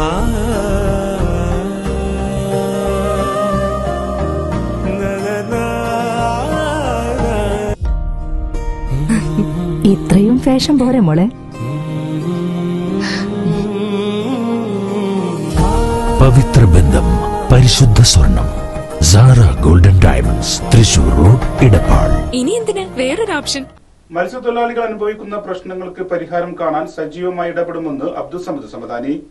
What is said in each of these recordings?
ഇത്രയും ഫാഷൻ പോരെ മോളെ. പവിത്ര ബന്ധം പരിശുദ്ധ സ്വർണം Sara golden diamonds Thrissur road Edappal ഇനി എന്തിന്? വേറൊരു ഓപ്ഷൻ. മത്സ്യത്തൊഴിലാളികൾ അനുഭവിക്കുന്ന പ്രശ്നങ്ങൾക്ക് പരിഹാരം കാണാൻ സജീവമായി ഇടപെടുമെന്ന് അബ്ദുൾ സമദ് സമദാനി.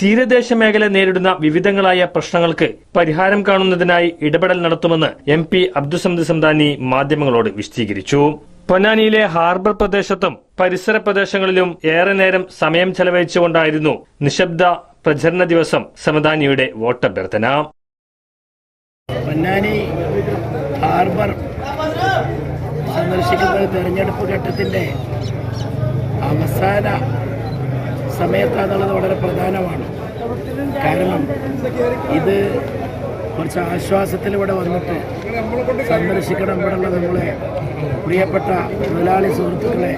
തീരദേശ മേഖല നേരിടുന്ന വിവിധങ്ങളായ പ്രശ്നങ്ങൾക്ക് പരിഹാരം കാണുന്നതിനായി ഇടപെടൽ നടത്തുമെന്ന് എം പി അബ്ദുസമദ് സംദാനി മാധ്യമങ്ങളോട് വിശദീകരിച്ചു. പൊന്നാനിയിലെ ഹാർബർ പ്രദേശത്തും പരിസര പ്രദേശങ്ങളിലും ഏറെ നേരം സമയം ചെലവഴിച്ചുകൊണ്ടായിരുന്നു നിശബ്ദ പ്രചരണ ദിവസം സമദാനിയുടെ വോട്ടഭ്യർത്ഥന. പൊന്നാനി ഹാർബർ സന്ദർശിക്കുന്നത് തെരഞ്ഞെടുപ്പ് ഘട്ടത്തിന്റെ അവസാന സമയത്താണെന്നുള്ളത് വളരെ പ്രധാനമാണ്. കാരണം ഇത് കുറച്ച് ആശ്വാസത്തിൽ ഇവിടെ വന്നിട്ട് സന്ദർശിക്കണം ഇവിടെയുള്ള നമ്മളെ പ്രിയപ്പെട്ട തൊഴിലാളി സുഹൃത്തുക്കളെ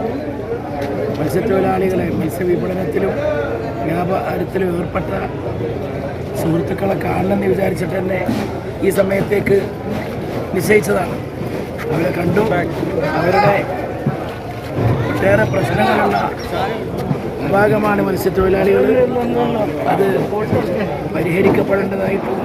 മത്സ്യത്തൊഴിലാളികളെ മത്സ്യവിപണനത്തിലും വ്യാപാരത്തിലും ഏർപ്പെട്ട സുഹൃത്തുക്കളെ കാണണമെന്ന് വിചാരിച്ചിട്ട് തന്നെ ഈ സമയത്തേക്ക് നിശ്ചയിച്ചതാണ്. അവരെ കണ്ടു. അവരുടെ ഒട്ടേറെ പ്രശ്നങ്ങളുള്ള വിഭാഗമാണ് മത്സ്യത്തൊഴിലാളികൾ. അത് പരിഹരിക്കപ്പെടേണ്ടതായിട്ടുള്ള